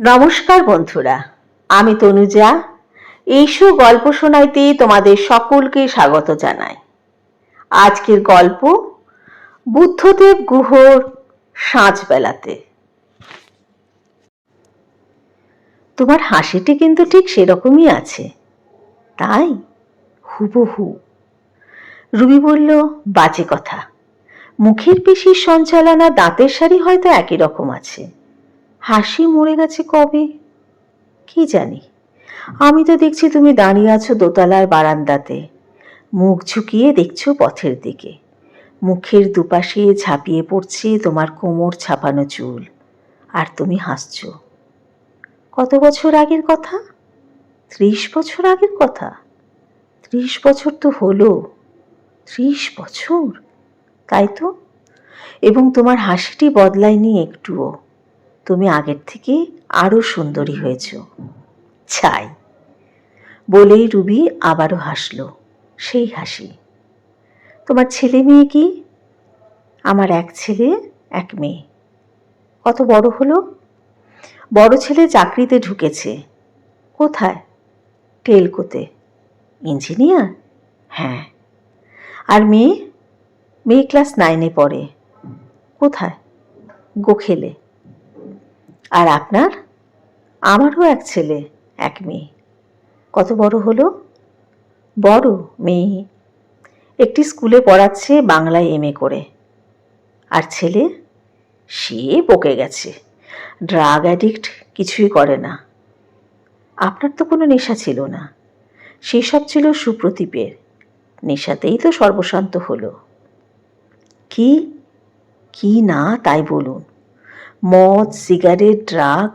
নমস্কার বন্ধুরা, আমি তনুজা। এইসু গল্প শোনাইতে তোমাদের সকলকে স্বাগত জানাই। আজকের গল্প বুদ্ধদেব গুহর সাঁঝবেলাতে তোমার হাসিটি কিন্তু ঠিক সেরকমই আছে, তাই হুবহু। রুবি বলল, বাজে কথা। মুখের পেশির সঞ্চালনা দাঁতের সারি হয়তো একই রকম আছে। হাসি মরে গেছে কবে? কি জানি। আমি তো দেখছি তুমি দাঁড়িয়ে আছো দোতলার বারান্দাতে। মুখ ঝুঁকিয়ে দেখছ পথের দিকে। মুখের দুপাশে ঝাঁপিয়ে পড়ছে তোমার কোমর ছাপানো চুল। আর তুমি হাসছো। কত বছর আগের কথা? ত্রিশ বছর আগের কথা? ত্রিশ বছর তো হলো। ত্রিশ বছর? তাই তো? এবং তোমার হাসিটি বদলায়নি একটুও। তুমি আগের থেকে আরও সুন্দরী হয়েছ। চাই বলেই রুবি আবারও হাসলো, সেই হাসি। তোমার ছেলে মেয়ে কি? আমার এক ছেলে, এক মেয়ে। কত বড় হলো? বড় ছেলে চাকরিতে ঢুকেছে। কোথায়? টেলকোতে ইঞ্জিনিয়ার? হ্যাঁ। আর মেয়ে? মেয়ে ক্লাস নাইনে পড়ে। কোথায়? গোখেলে। আর আপনার? আমারও এক ছেলে, এক মেয়ে। কত বড় হলো? বড় মেয়ে। একটি স্কুলে পড়াচ্ছে বাংলায় এম করে। আর ছেলে? সে বকে গেছে। ড্রাগ অ্যাডিক্ট কিছুই করে না। আপনার তো কোনো নেশা ছিল না। সেসব ছিল সুপ্রদীপের নেশাতেই তো সর্বশান্ত হলো। কি? কি না তাই বলুন। মদ, সিগারেট, ড্রাগ,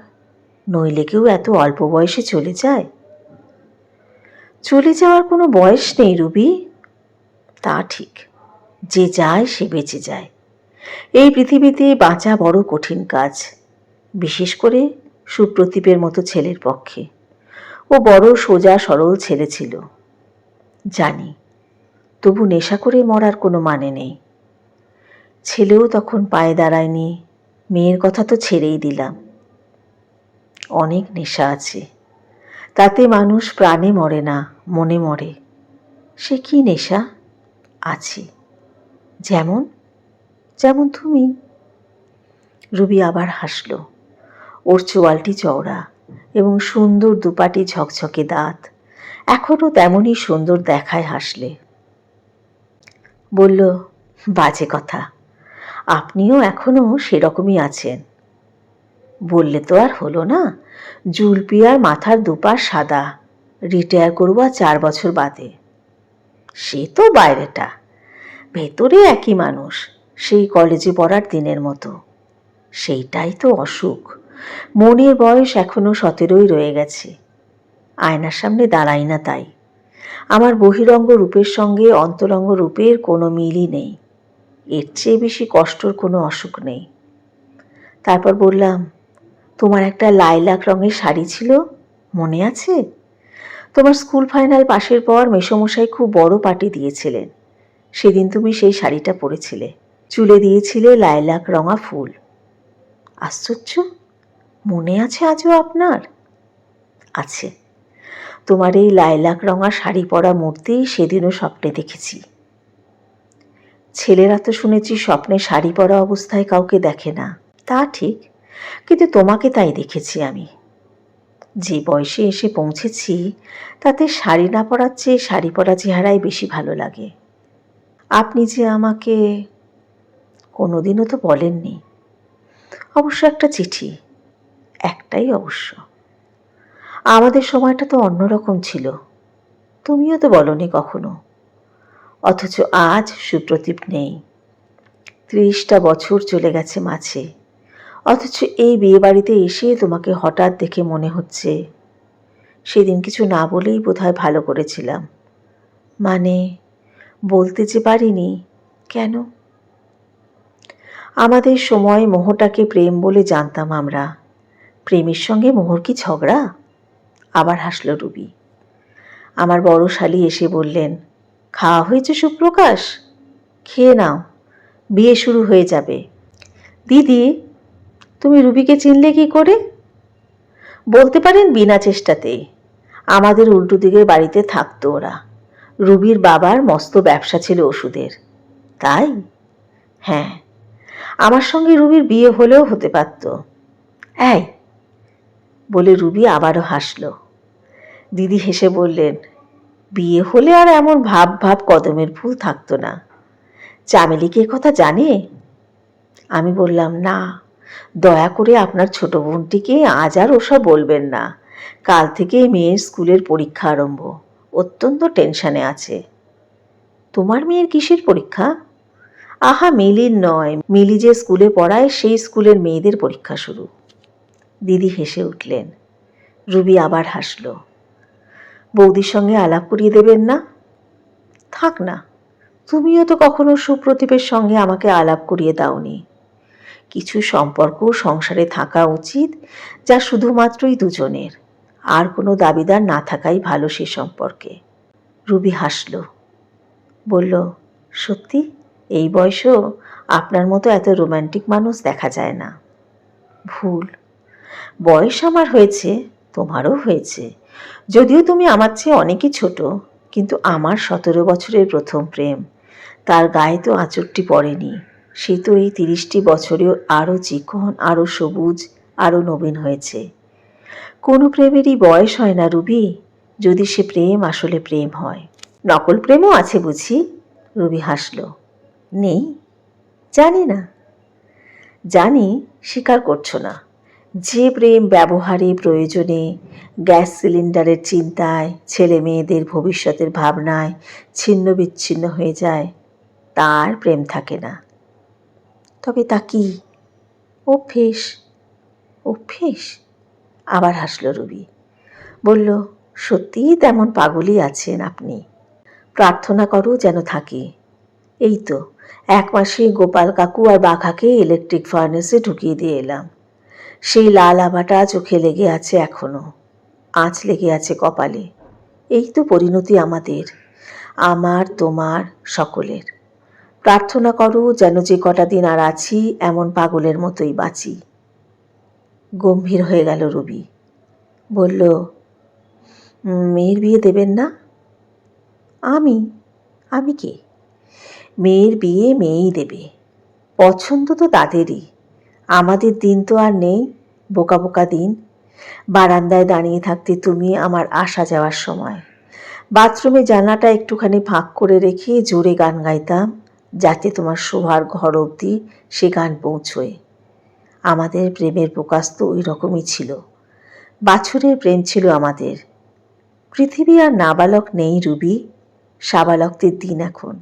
নইলে কেউ এত অল্প বয়সে চলে যায়? চলে যাওয়ার কোনো বয়স নেই, রুবি। তা ঠিক, যে যায় সে বেঁচে যায়। এই পৃথিবীতে বাঁচা বড় কঠিন কাজ, বিশেষ করে সুপ্রতীপের মতো ছেলের পক্ষে। ও বড় সোজা, সরল ছেলে ছিল। জানি, তবু নেশা করে মরার কোনো মানে নেই। ছেলেও তখন পায়ে দাঁড়ায়নি মেয়ের কথা তো ছেড়েই দিলাম। অনেক নেশা আছে। তাতে মানুষ প্রাণে মরে না, মনে মরে। সে কি নেশা? আছে। যেমন? যেমন তুমি। রুবি আবার হাসল। ওর চোয়ালটি চওড়া এবং সুন্দর দুপাটি ঝকঝকে দাঁত। এখনও তেমনই সুন্দর দেখায় হাসলে। বলল, বাজে কথা। আপনিও এখনও সেরকমই আছেন। বললে তো আর হলো না জুলপিয়ার মাথার দুপার সাদা, রিটায়ার করব আর চার বছর বাদে। সে তো বাইরেটা, ভেতরে একই মানুষ, সেই কলেজে পড়ার দিনের মতো। সেইটাই তো অসুখ, মনের বয়স এখনও সতেরোই রয়ে গেছে। আয়নার সামনে দাঁড়াই না তাই। আমার বহিরঙ্গ রূপের সঙ্গে অন্তরঙ্গ রূপের কোনো মিলই নেই। এর চেয়ে বেশি কষ্টর কোনো অসুখ নেই। তারপর বললাম, তোমার একটা লাইলাক রঙের শাড়ি ছিল, মনে আছে? তোমার স্কুল ফাইনাল পাশের পর মেসমশাই খুব বড় পার্টি দিয়েছিলেন। সেদিন তুমি সেই শাড়িটা পরেছিলে। চুলে দিয়েছিলে লাইলাক রঙা ফুল। আশ্চর্য! মনে আছে আজও আপনার? আছে। তোমার এই লাইলাক রঙা শাড়ি পরা মূর্তি সেদিনও স্বপ্নে দেখেছি। ছেলেরা তো শুনেছি স্বপ্নে শাড়ি পরা অবস্থায় কাউকে দেখে না। তা ঠিক, কিন্তু তোমাকে তাই দেখেছি আমি। যে বয়সে এসে পৌঁছেছি, তাতে শাড়ি না পরার চেয়ে শাড়ি পরা চেহারাই বেশি ভালো লাগে। আপনি যে আমাকে কোনোদিনও তো বলেননি। অবশ্য একটা চিঠি, একটাই অবশ্য। আমাদের সময়টা তো অন্যরকম ছিল। তুমিও তো বলনি কখনো। অথচ আজ সুপ্রদীপ নেই। ত্রিশটা বছর চলে গেছে মাঝে। অথচ এই বিয়ে বাড়িতে এসে তোমাকে হঠাৎ দেখে মনে হচ্ছে। সেদিন কিছু না বলেই বোধহয় ভালো করেছিলাম। মানে বলতে যে পারিনি, কেন? আমাদের সময় মোহটাকে প্রেম বলে জানতাম আমরা। প্রেমের সঙ্গে মোহর কি ঝগড়া? আবার হাসল রুবি। আমার বড় শালি এসে বললেন খাওয়া হয়েছে সুপ্রকাশ? খেয়ে নাও, বিয়ে শুরু হয়ে যাবে। দিদি, তুমি রুবিকে চিনলে কি করে? বলতে পারেন বিনা চেষ্টাতেই আমাদের উল্টো দিকের বাড়িতে থাকতো ওরা। রুবির বাবার মস্ত ব্যবসা ছিল ওষুধের। তাই? হ্যাঁ। আমার সঙ্গে রুবির বিয়ে হলেও হতে পারত। এই, বলে রুবি আবারও হাসল। দিদি হেসে বললেন বিয়ে হলে আর এমন ভাব ভাব কদমের ফুল থাকতো না। চামেলি কি কথা জানে? আমি বললাম, না, দয়া করে আপনার ছোট বোনটিকে আজ আর ওসব বলবেন না। কাল থেকে মেয়ের স্কুলের পরীক্ষা আরম্ভ। অত্যন্ত টেনশনে আছে। তোমার মেয়ের কিসের পরীক্ষা? আহা মিলির নয়। মিলি যে স্কুলে পড়ায়, সেই স্কুলের মেয়েদের পরীক্ষা শুরু। দিদি হেসে উঠলেন। রুবি আবার হাসল। বৌদির সঙ্গে আলাপ করিয়ে দেবেন না? থাক না, তুমিও তো কখনো সুপ্রদীপের সঙ্গে আমাকে আলাপ করিয়ে দাওনি। কিছু সম্পর্ক সংসারে থাকা উচিত, যা শুধুমাত্রই দুজনের। আর কোনো দাবিদার না থাকাই ভালো সে সম্পর্কে। রুবি হাসল, বলল, সত্যি? এই বয়সেও আপনার মতো এত রোমান্টিক মানুষ দেখা যায় না। ভুল। বয়স আমার হয়েছে তোমারও হয়েছে। যদিও তুমি আমার চেয়ে অনেকই ছোট, কিন্তু আমার সতেরো বছরের প্রথম প্রেম। তার গায়ে তো আঁচড়টি পড়েনি। সে তো এই তিরিশটি বছরেও আরও চিকন, আরও সবুজ, আরও নবীন হয়েছে। কোনো প্রেমেরই বয়স হয় না রুবি, যদি সে প্রেম আসলে প্রেম হয়। নকল প্রেমও আছে বুঝি? রুবি হাসল। নেই। জানি না। জানি, স্বীকার করছ না। যে প্রেম ব্যবহারে প্রয়োজনে গ্যাস সিলিন্ডারের চিন্তায় ছেলে মেয়েদের ভবিষ্যতের ভাবনায় ছিন্ন বিচ্ছিন্ন হয়ে যায়, তার প্রেম থাকে না। তবে তা কি? অভ্যেস অভ্যেস? আবার হাসল রবি। বলল, সত্যিই তেমন পাগলই আছেন আপনি। প্রার্থনা করো যেন থাকে। এই তো, এক মাসে গোপাল কাকু আর বাঘাকে ইলেকট্রিক ফার্নেসে ঢুকিয়ে দিয়ে এলাম। সেই লাল আভাটা চোখে লেগে আছে এখনও। আঁচ লেগে আছে কপালে। এই তো পরিণতি আমাদের, আমার, তোমার, সকলের। প্রার্থনা করো যেন যে কটা দিন আর আছি, এমন পাগলের মতোই বাঁচি। গম্ভীর হয়ে গেল রবি। বলল, মেয়ের বিয়ে দেবেন না? আমি? আমি কে? মেয়ের বিয়ে মেয়েই দেবে। পছন্দ তো তাদেরই। আমাদের দিন তো আর নেই, বোকা বোকা দিন। বারান্দায় দাঁড়িয়ে থাকতে তুমি আমার আসা যাওয়ার সময়। বাথরুমে জানলাটা একটুখানি ফাঁক করে রেখে জোরে গান গাইতাম, যাতে তোমার শোভার ঘর অবধি সে গান পৌঁছয়। আমাদের প্রেমের প্রকাশ তো ওই রকমই ছিল। বাছুরের প্রেম ছিল আমাদের। পৃথিবী আর নাবালক নেই রুবি, সাবালকদের দিন এখন।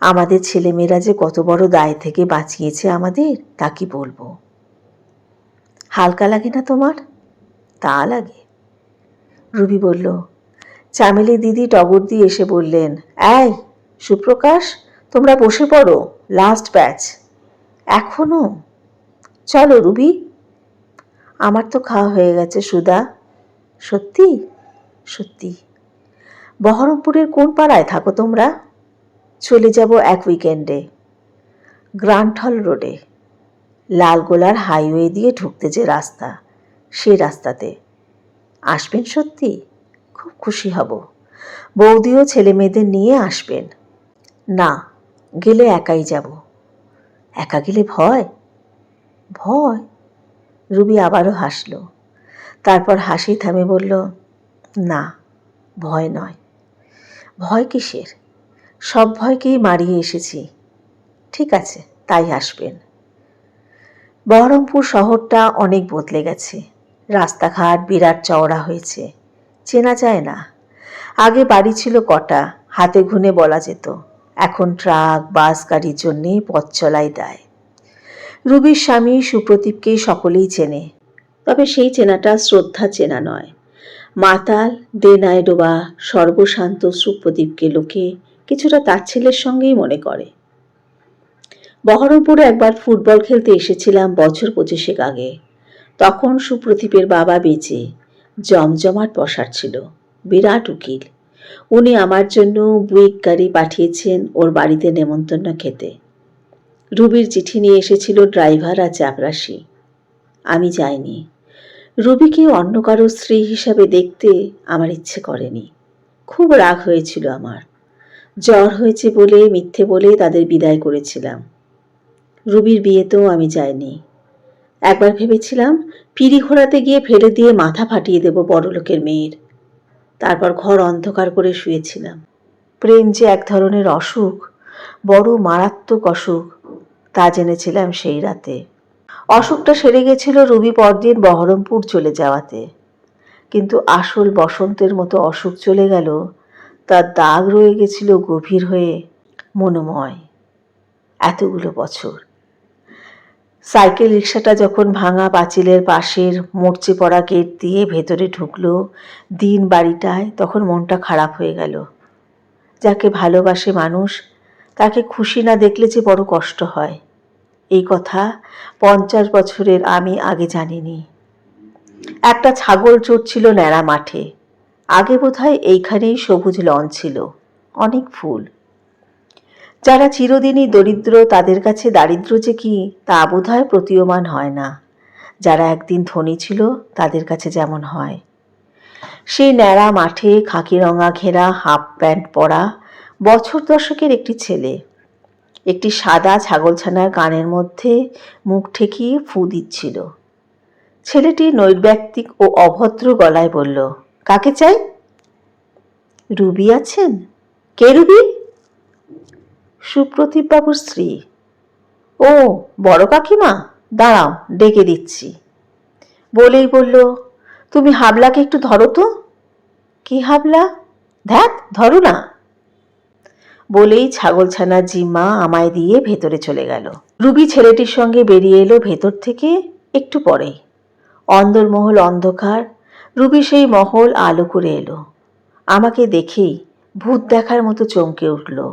আমাদের ছেলেমেয়েরা যে কত বড় দায় থেকে বাঁচিয়েছে আমাদের, তা কি বলব? হালকা লাগে না তোমার? তা লাগে। রুবি বলল, চামেলি দিদি টগর দিয়ে এসে বললেন, এই, সুপ্রকাশ, তোমরা বসে পড়ো লাস্ট ব্যাচ এখনও? চলো রুবি। আমার তো খাওয়া হয়ে গেছে সুদা সত্যি? সত্যি। বহরমপুরের কোন পাড়ায় থাকো তোমরা? চলে যাব এক উইকেন্ডে গ্রান্ট হল রোডে লালগোলার হাইওয়ে দিয়ে ঢুকতে যে রাস্তা, সে রাস্তাতে। আসবেন সত্যি? খুব খুশি হব। বৌদিও ছেলে মেয়েদের নিয়ে আসবেন। না, গেলে একাই যাব। একা গেলে ভয়? ভয়? রুবি আবারও হাসল। তারপর হাসি থামে বলল, না, ভয় নয়। ভয় কিসের? সব ভয়কেই মারিয়ে এসেছি। ঠিক আছে, তাই আসবেন। বহরমপুর শহরটা অনেক বদলে গেছে। রাস্তাঘাট বিরাট চওড়া হয়েছে। চেনা যায় না। আগে বাড়ি ছিল কটা, হাতে ঘুনে বলা যেত। এখন ট্রাক, বাস, গাড়ির জন্যে পথ চলাই দেয়। রুবির স্বামী সুপ্রদীপকে সকলেই চেনে। তবে সেই চেনাটা শ্রদ্ধা চেনা নয়। মাতাল, দেনায় ডোবা, সর্বশান্ত সুপ্রদীপকে লোকে কিছুটা তার ছেলের সঙ্গেই মনে করে। বহরমপুরে একবার ফুটবল খেলতে এসেছিলাম বছর পঁচিশেক আগে। তখন সুপ্রদীপের বাবা বেঁচে, জমজমাট পসার ছিল, বিরাট উকিল। উনি আমার জন্য বুইক গাড়ি পাঠিয়েছেন ওর বাড়িতে নেমন্তন্ন খেতে। রুবির চিঠি নিয়ে এসেছিল ড্রাইভার আর চাপরাশি। আমি যাইনি। রুবিকে অন্য কারও স্ত্রী হিসাবে দেখতে আমার ইচ্ছে করেনি। খুব রাগ হয়েছিল আমার। জ্বর হয়েছে বলে, মিথ্যে বলে তাদের বিদায় করেছিলাম। রুবির বিয়েতেও আমি যাইনি। একবার ভেবেছিলাম, পিড়ি ঘোরাতে গিয়ে ফেলে দিয়ে মাথা ফাটিয়ে দেব বড়লোকের মেয়ের। তারপর ঘর অন্ধকার করে শুয়েছিলাম। প্রেম যে এক ধরনের অসুখ, বড় মারাত্মক অসুখ, তা জেনেছিলাম সেই রাতে। অসুখটা সেরে গেছিল রুবি পরদিন বহরমপুর চলে যাওয়াতে। কিন্তু আসল বসন্তের মতো অসুখ চলে গেল তার দাগ রয়ে গেছিল গভীর হয়ে মনোময়। এতগুলো বছর। সাইকেল রিক্সাটা যখন ভাঙা পাঁচিলের পাশের মরচে পড়া গেট দিয়ে ভেতরে ঢুকলো দিন বাড়িটায়, তখন মনটা খারাপ হয়ে গেল। যাকে ভালোবাসে মানুষ, তাকে খুশি না দেখলে যে বড় কষ্ট হয়। এই কথা পঞ্চাশ বছরের আমি আগে জানিনি। একটা ছাগল চড়ছিল ন্যাড়া মাঠে। আগে বোধহয় এইখানেই সবুজ লন ছিল, অনেক ফুল। যারা চিরদিনই দরিদ্র, তাদের কাছে দারিদ্র যে কি, তা বোধহয় প্রতীয়মান হয় না। যারা একদিন ধনী ছিল, তাদের কাছে যেমন হয়। সেই ন্যাড়া মাঠে খাকি রঙা ঘেরা হাফ প্যান্ট পরা বছর দশকের একটি ছেলে। একটি সাদা ছাগলছানার কানের মধ্যে মুখ ঠেকিয়ে ফু দিচ্ছিল। ছেলেটি নৈর্ব্যক্তিক ও অভদ্র গলায় বলল কাকে চাই? রুবি আছেন? কে রুবি? সুপ্রদীপবাবুর স্ত্রী। ও, বড় কাকিমা? দাঁড়াও, ডেকে দিচ্ছি। বলেই বলল, তুমি হাবলাকে একটু ধরো তো। কি হাবলা? ধ্যাত ধরো না। বলেই ছাগলছানার জিম্মা আমায় দিয়ে ভেতরে চলে গেল। রুবি ছেলেটির সঙ্গে বেরিয়ে এলো ভেতর থেকে একটু পরেই অন্দরমহল অন্ধকার রুবি সেই মহল আলো করে এলো। আমাকে দেখেই ভূত দেখার মতো চমকে উঠল।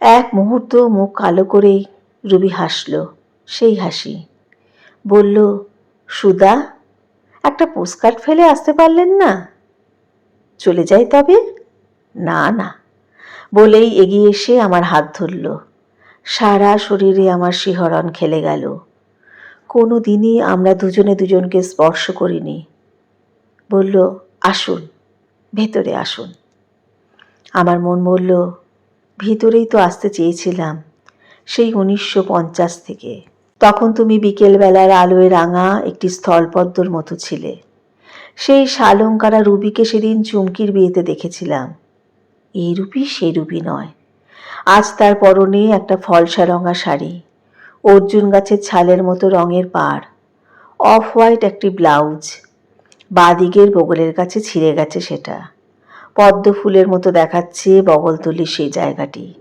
এক মুহূর্ত মুখ কালো করেই রুবি হাসল, সেই হাসি। বলল, সুদা, একটা পোস্টকার্ড ফেলে আসতে পারলেন না? চলে যাই তবে? না না। বলেই এগিয়ে এসে আমার হাত ধরল। সারা শরীরে আমার শিহরণ খেলে গেল। কোনো দিনই আমরা দুজনে দুজনকে স্পর্শ করিনি। বলল, আসুন, ভেতরে আসুন। আমার মন বলল, ভিতরেই তো আসতে চেয়েছিলাম, সেই উনিশশো পঞ্চাশ থেকে। তখন তুমি বিকেলবেলার আলোয় রাঙা একটি স্থলপদ্মর মতো ছিলে। সেই শালঙ্কারা রুবিকে সেদিন চুমকির বিয়েতে দেখেছিলাম। এই রূপই সে রূপই নয়। আজ তার পরনে একটা ফলসা রঙা শাড়ি, অর্জুন গাছের ছালের মতো রঙের পাড়, অফ হোয়াইট একটি ব্লাউজ বাদিকের বগলের কাছে ছিঁড়ে গেছে সেটা। পদ্ম ফুলের মতো দেখাচ্ছে বগলতলি সেই জায়গাটি।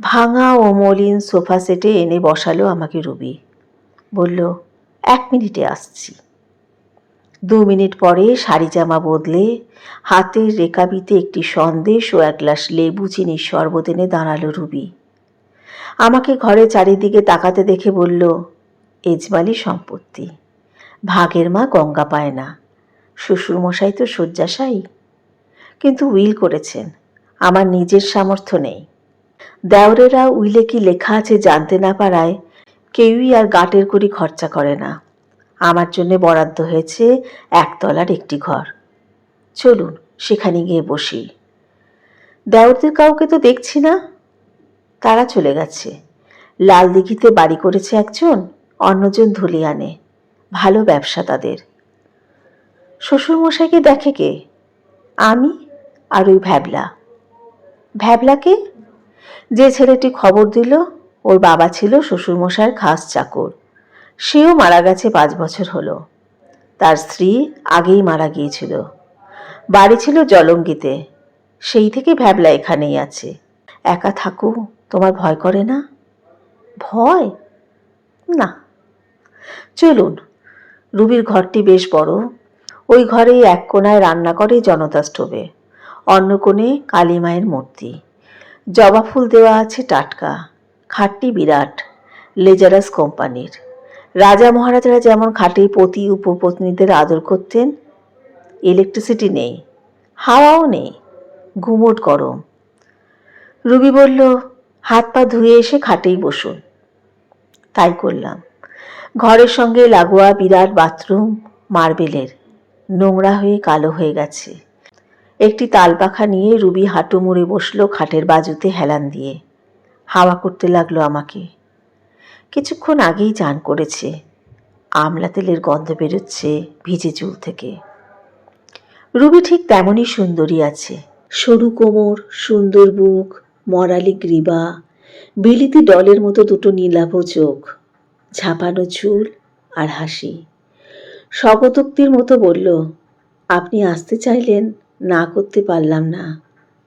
ভাঙা ও মলিন সোফা সেটে এনে বসালো আমাকে রুবি। বলল, এক মিনিটে আসছি। দু মিনিট পরে শাড়ি জামা বদলে হাতের রেকাবিতে একটি সন্দেশ ও এক গ্লাস লেবু চিনির শরবত এনে দাঁড়াল রুবি। আমাকে ঘরে চারিদিকে তাকাতে দেখে বলল, এজমালি সম্পত্তি। ভাগের মা গঙ্গা পায় না। শ্বশুরমশাই তো শয্যাশায়ী। কিন্তু উইল করেছেন, আমার নিজের সামর্থ্য নেই। দেওরেরা উইলে কি লেখা আছে জানতে না পারায় কেউই আর গাটের করি খরচা করে না। আমার জন্য বরাদ্দ হয়েছে একতলার একটি ঘর। চলুন, সেখানে গিয়ে বসি। দেওরদের কাউকে তো দেখছি না। তারা চলে গেছে। লাল দিঘিতে বাড়ি করেছে একজন, অন্যজন ধুলিয়ানে। ভালো ব্যবসা তাদের। শ্বশুরমশাইকে দেখে কে? আমি আর ওই ভ্যাবলা। ভ্যাবলাকে যে ছেলেটি খবর দিল, ওর বাবা ছিল শ্বশুরমশাইয়ের খাস চাকর। সেও মারা গেছে পাঁচ বছর হলো। তার স্ত্রী আগেই মারা গিয়েছিল। বাড়ি ছিল জলঙ্গিতে। সেই থেকে ভ্যাবলা এখানেই আছে। একা থাকো, তোমার ভয় করে না? ভয়? না। চলুন, রুবির ঘরটি বেশ বড়। ওই ঘরেই এক কোনায় রান্না করে জনতা স্টোভে অন্য কোণে কালী মায়ের মূর্তি। জবা ফুল দেওয়া আছে টাটকা। খাটটি বিরাট। লেজারাস কোম্পানির। রাজা মহারাজারা যেমন খাটে পতি, উপপত্নীদের আদর করতেন ইলেকট্রিসিটি নেই, হাওয়াও নেই, ঘুমোট গরম। রুবি বলল, হাত পা ধুয়ে এসে খাটেই বসুন। তাই করলাম। ঘরের সঙ্গে লাগোয়া বিরাট বাথরুম, মার্বেলের। নোংরা হয়ে কালো হয়ে গেছে। একটি তালপাখা নিয়ে রুবি হাঁটু মুড়ে বসল খাটের বাজুতে হেলান দিয়ে। হাওয়া করতে লাগল আমাকে। কিছুক্ষণ আগেই চান করেছে। আমলা তেলের গন্ধ বেরোচ্ছে ভিজে চুল থেকে। রুবি ঠিক তেমনই সুন্দরী আছে। সরু কোমর, সুন্দর বুক, মরালি গ্রীবা, বিলিতি ডলের মতো দুটো নীলাভ চোখ, ঝাপানো চুল আর হাসি। স্বগতোক্তির মতো বলল, আপনি আসতে চাইলেন, না করতে পারলাম না।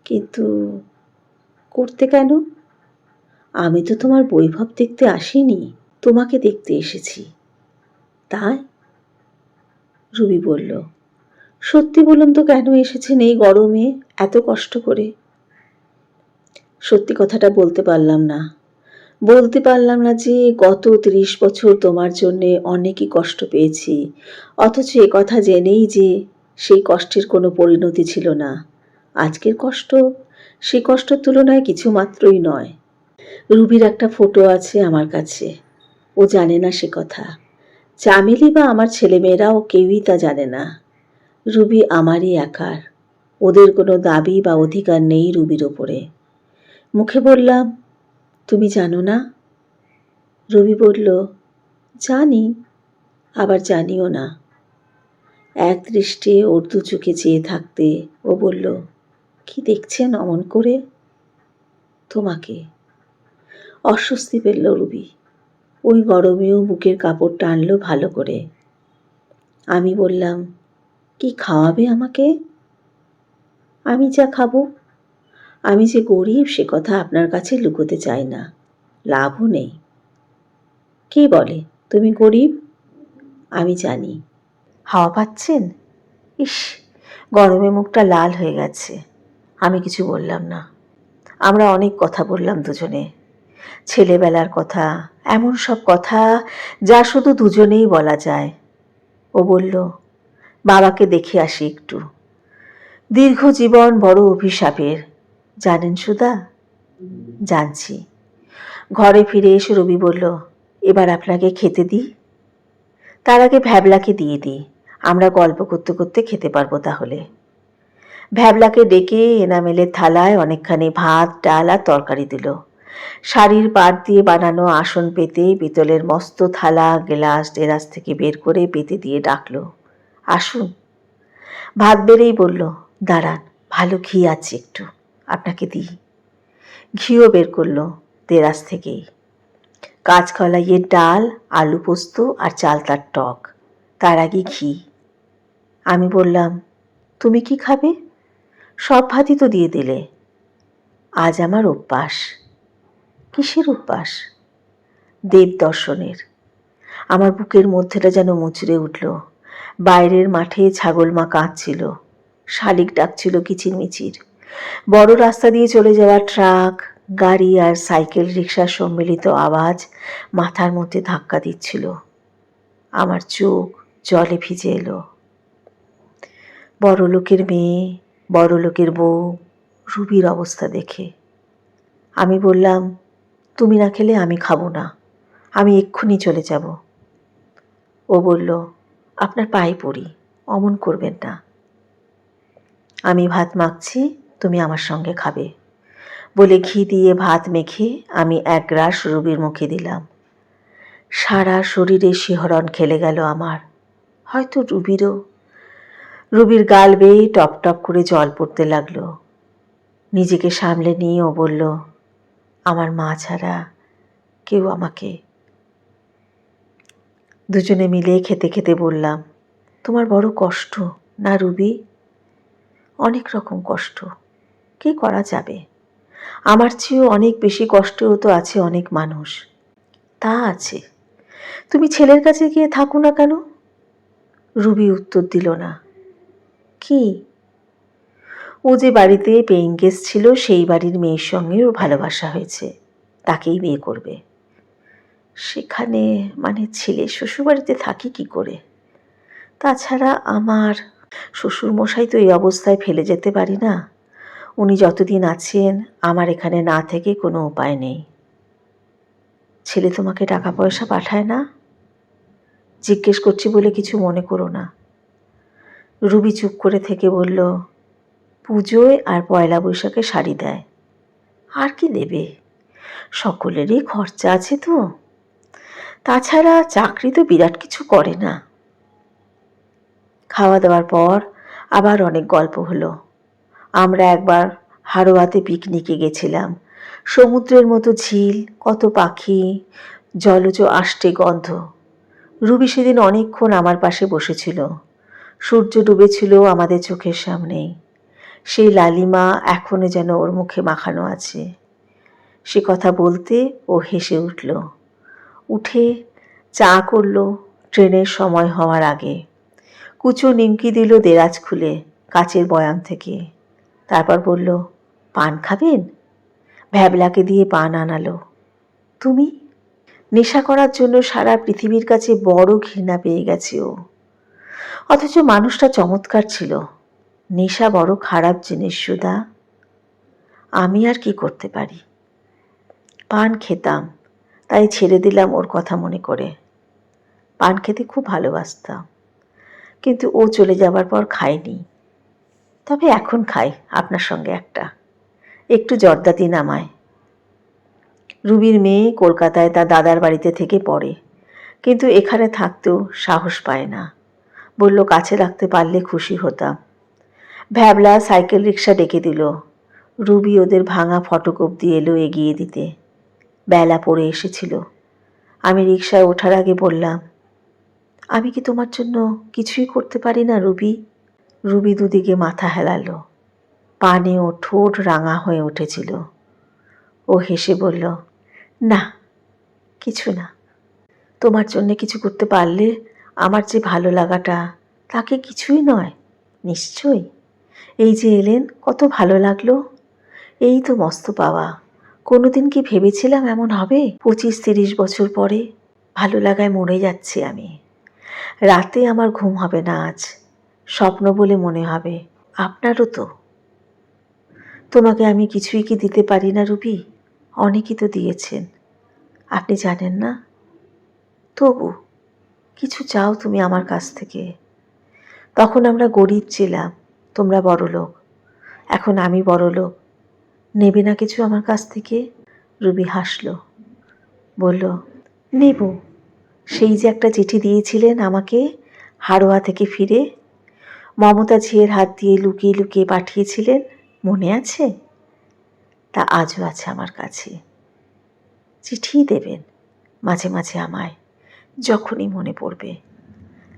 কিন্তু করতে কেন? আমি তো তোমার বৈভব দেখতে আসিনি, তোমাকে দেখতে এসেছি। তাই? রুবি বলল, সত্যি বলুন তো কেন এসেছেন এই গরমে এত কষ্ট করে? সত্যি কথাটা বলতে পারলাম না। বলতে পারলাম না যে গত ত্রিশ বছর তোমার জন্যে অনেকই কষ্ট পেয়েছি। অথচ এ কথা জেনেই যে সেই কষ্টের কোনো পরিণতি ছিল না। আজকের কষ্ট সে কষ্টের তুলনায় কিছু মাত্রই নয়। রুবির একটা ফটো আছে আমার কাছে। ও জানে না সে কথা। চামেলি বা আমার ছেলেমেয়েরাও কেউই তা জানে না। রুবি আমারই একার। ওদের কোনো দাবি বা অধিকার নেই রুবির ওপরে। মুখে বললাম তুমি জানো না? রবি বলল, জানি, আবার জানিও না। এক দৃষ্টে ওর দু চোখে চেয়ে থাকতে ও বলল, কি দেখছেন অমন করে? তোমাকে। অস্বস্তি পেল রুবি। ওই গরমেও বুকের কাপড় টানলো ভালো করে। আমি বললাম, কি খাওয়াবে আমাকে? আমি যা খাব আমি যে গরিব, সে কথা আপনার কাছে লুকোতে চাই না। লাভও নেই। কে বলে, তুমি গরিব? আমি জানি। হাওয়া পাচ্ছেন? ইস, গরমে মুখটা লাল হয়ে গেছে। আমি কিছু বললাম না। আমরা অনেক কথা বললাম দুজনে। ছেলেবেলার কথা, এমন সব কথা যা শুধু দুজনেই বলা যায়। ও বলল, বাবাকে দেখে আসি একটু। দীর্ঘ জীবন বড় অভিশাপের। জানেন সুদা জানছি। ঘরে ফিরে এসে রবি বলল, এবার আপনাকে খেতে দিই। তার আগে ভ্যাবলাকে দিয়ে দিই। আমরা গল্প করতে করতে খেতে পারব তাহলে। ভ্যাবলাকে ডেকে এনামেলের থালায় অনেকখানি ভাত, ডাল আর তরকারি দিল। শাড়ির পাট দিয়ে বানানো আসন পেতে পিতলের মস্ত থালা, গ্লাস ডেরাস থেকে বের করে পেতে দিয়ে ডাকল। আসুন। ভাত বেড়েই বলল, দাঁড়ান, ভালো ঘি আছে একটু। আপনাকে দিই। ঘিও বের করল দেরাজ থেকেই। কাঁচকলাইয়ের ডাল, আলু পোস্ত আর চালতার টক। তার আগে ঘি। আমি বললাম, তুমি কি খাবে? সব ভাতই তো দিয়ে দিলে। আজ আমার অভ্যাস। কিসের অভ্যাস? দেব দর্শনের। আমার বুকের মধ্যেটা যেন মুচড়ে উঠল। বাইরের মাঠে ছাগল মা কাঁদছিল। শালিক ডাকছিল কিচিরমিচির। বড় রাস্তা দিয়ে চলে যাওয়া ট্রাক, গাড়ি আর সাইকেল রিক্সার সম্মিলিত আওয়াজ মাথার মধ্যে ধাক্কা দিচ্ছিল। আমার চোখ জলে ভিজে এলো। বড় লোকের মেয়ে, বড় লোকের বউ, রুবির অবস্থা দেখে। আমি বললাম, তুমি না খেলে আমি খাব না, আমি এক্ষুনি চলে যাব। ও বলল, আপনার পায়ে পড়ি, অমন করবেন না। আমি ভাত মাখছি তুমি আমার সঙ্গে খাবে। বলে ঘি দিয়ে ভাত মেখে আমি এক গ্রাস রুবির মুখে দিলাম। সারা শরীরে শিহরণ খেলে গেল আমার। হয়তো রুবিরও। রুবির গাল বেয়ে টপ টপ করে জল পড়তে লাগল। নিজেকে সামলে নিয়ে ও বলল, আমার মা ছাড়া কেউ আমাকে দুজনে মিলে খেতে খেতে বললাম, তোমার বড় কষ্ট না রুবি? অনেক রকম কষ্ট। কি করা যাবে? আমার চেয়েও অনেক বেশি কষ্টেও তো আছে অনেক মানুষ। তা আছে। তুমি ছেলের কাছে গিয়ে থাকো না কেন? রুবি উত্তর দিল না। কি? ও যে বাড়িতে পেইং গেস্ট ছিল, সেই বাড়ির মেয়ের সঙ্গে ওর ভালোবাসা হয়েছে। তাকেই বিয়ে করবে। সেখানে মানে ছেলে শ্বশুরবাড়িতে থাকি কি করে? তাছাড়া আমার শ্বশুরমশাই তো এই অবস্থায় ফেলে যেতে পারি না। উনি যতদিন আছেন, আমার এখানে না থেকে কোনো উপায় নেই। ছেলে তোমাকে টাকা পয়সা পাঠায় না? জিজ্ঞেস করছি বলে কিছু মনে করো না। রুবি চুপ করে থেকে বলল, পুজোয় আর পয়লা বৈশাখে শাড়ি দেয়। আর কি দেবে? সকলেরই খরচা আছে তো। তাছাড়া চাকরি তো বিরাট কিছু করে না। খাওয়া দাওয়ার পর আবার অনেক গল্প হলো। আমরা একবার হাড়োয়াতে পিকনিকে গেছিলাম। সমুদ্রের মতো ঝিল, কত পাখি, জলজ আষ্টে গন্ধ। রুবি সেদিন অনেকক্ষণ আমার পাশে বসেছিল। সূর্য ডুবেছিল আমাদের চোখের সামনেই সেই লালিমা এখনও যেন ওর মুখে মাখানো আছে। সে কথা বলতে ও হেসে উঠল। উঠে চা করল ট্রেনের সময় হওয়ার আগে। কুচো নিমকি দিল দেরাজ খুলে, কাচের বয়াম থেকে। তারপর বলল, পান খাবেন? ভ্যাবলাকে দিয়ে পান আনালো। তুমি? নেশা করার জন্য সারা পৃথিবীর কাছে বড় ঘৃণা পেয়ে গেছে ও। অথচ মানুষটা চমৎকার ছিল। নেশা বড় খারাপ জিনিস সুদা। আমি আর কি করতে পারি? পান খেতাম, তাই ছেড়ে দিলাম ওর কথা মনে করে। পান খেতে খুব ভালোবাসতাম। কিন্তু ও চলে যাবার পর খাইনি তবে এখন খাই, আপনার সঙ্গে একটা। একটু জর্দা দিন আমায়। রুবির মেয়ে কলকাতায় তার দাদার বাড়িতে থেকে পড়ে, কিন্তু এখানে থাকতেও সাহস পায় না। বলল, কাছে রাখতে পারলে খুশি হতাম। ভ্যাবলা সাইকেল রিক্সা ডেকে দিল। রুবি ওদের ভাঙা ফটোকপ দিয়ে এলো এগিয়ে দিতে। বেলা পড়ে এসেছিল। আমি রিক্সায় ওঠার আগে বললাম, আমি কি তোমার জন্য কিছুই করতে পারি না রুবি? রুবি দুদিকে মাথা হেলালো। পানে ও ঠোঁট রাঙা হয়ে উঠেছিল। ও হেসে বলল, না, কিছু না। তোমার জন্য কিছু করতে পারলে আমার যে ভালো লাগাটা, তাকে কিছুই নয়, নিশ্চয়ই। এই যে এলেন, কত ভালো লাগল। এই তো মস্ত পাওয়া। কোনোদিন কি ভেবেছিলাম এমন হবে? পঁচিশ, তিরিশ বছর পরে ভালো লাগায় মরে যাচ্ছি আমি। রাতে আমার ঘুম হবে না আজ। স্বপ্ন বলে মনে হবে। আপনারও তো। তোমাকে আমি কিছুই কি দিতে পারি না, রুবি? অনেকই তো দিয়েছেন। আপনি জানেন না? তবু কিছু চাও তুমি আমার কাছ থেকে। তখন আমরা গরিব ছিলাম, তোমরা বড় লোক এখন আমি বড় লোক নেবে না কিছু আমার কাছ থেকে? রুবি হাসলো। বলল, নেব। সেই যে একটা চিঠি দিয়েছিলেন আমাকে হাড়োয়া থেকে ফিরে মমতা ঝিয়ের হাত দিয়ে লুকিয়ে লুকিয়ে পাঠিয়েছিলেন, মনে আছে? তা আজও আছে আমার কাছে। চিঠি দেবেন মাঝে মাঝে আমায়, যখনই মনে পড়বে।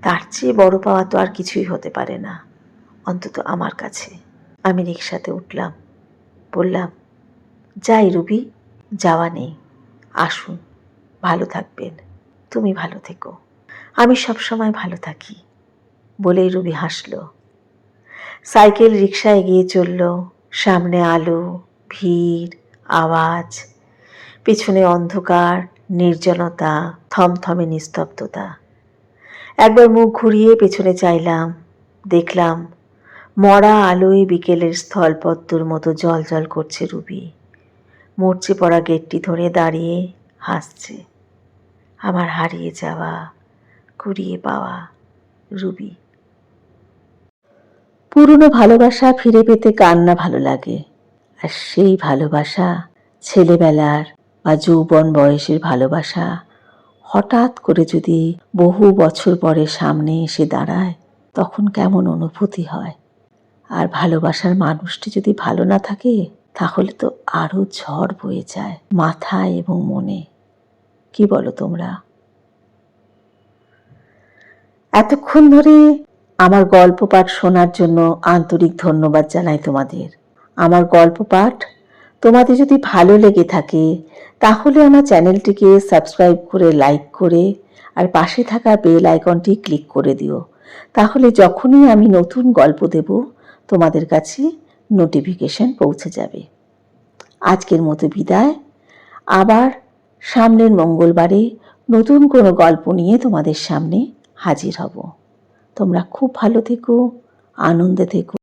তার চেয়ে বড় পাওয়া তো আর কিছুই হতে পারে না, অন্তত আমার কাছে। আমি রিক্সাতে উঠলাম, বললাম, যাই রুবি, যাওয়া নেই, আসুন, ভালো থাকবেন, তুমি ভালো থেকো। আমি সবসময় ভালো থাকি। বলেই রুবি হাসল। সাইকেল রিক্সা এগিয়ে চলল। সামনে আলো, ভিড়, আওয়াজ, পিছনে অন্ধকার, নির্জনতা, থমথমে নিস্তব্ধতা। একবার মুখ ঘুরিয়ে পেছনে চাইলাম, দেখলাম মরা আলোয় বিকেলের স্থলপদ্মর মতো জল জল করছে রুবি। মরচে পড়া গেটটি ধরে দাঁড়িয়ে হাসছে। আমার হারিয়ে যাওয়া, কুড়িয়ে পাওয়া রুবি। পুরনো ভালোবাসা ফিরে পেতে কার না ভালো লাগে? আর সেই ভালোবাসা, ছেলেবেলার বা যৌবন বয়সের ভালোবাসা, হঠাৎ করে যদি বহু বছর পরে সামনে এসে দাঁড়ায়, তখন কেমন অনুভূতি হয়? আর ভালোবাসার মানুষটি যদি ভালো না থাকে, তাহলে তো আরও ঝড় বয়ে যায় মাথায় এবং মনে। কি বলো তোমরা? এতক্ষণ ধরে আমার গল্প পাঠ শোনার জন্য আন্তরিক ধন্যবাদ জানাই তোমাদের। আমার গল্প পাঠ তোমাদের যদি ভালো লেগে থাকে, তাহলে আমার চ্যানেলটিকে সাবস্ক্রাইব করে লাইক করে আর পাশে থাকা বেল আইকনটি ক্লিক করে দিও। তাহলে যখনই আমি নতুন গল্প দেব, তোমাদের কাছে নোটিফিকেশন পৌঁছে যাবে। আজকের মতো বিদায়। আবার সামনের মঙ্গলবারে নতুন কোনো গল্প নিয়ে তোমাদের সামনে হাজির হব। তোমরা খুব ভালো থেকো আনন্দে থেকো।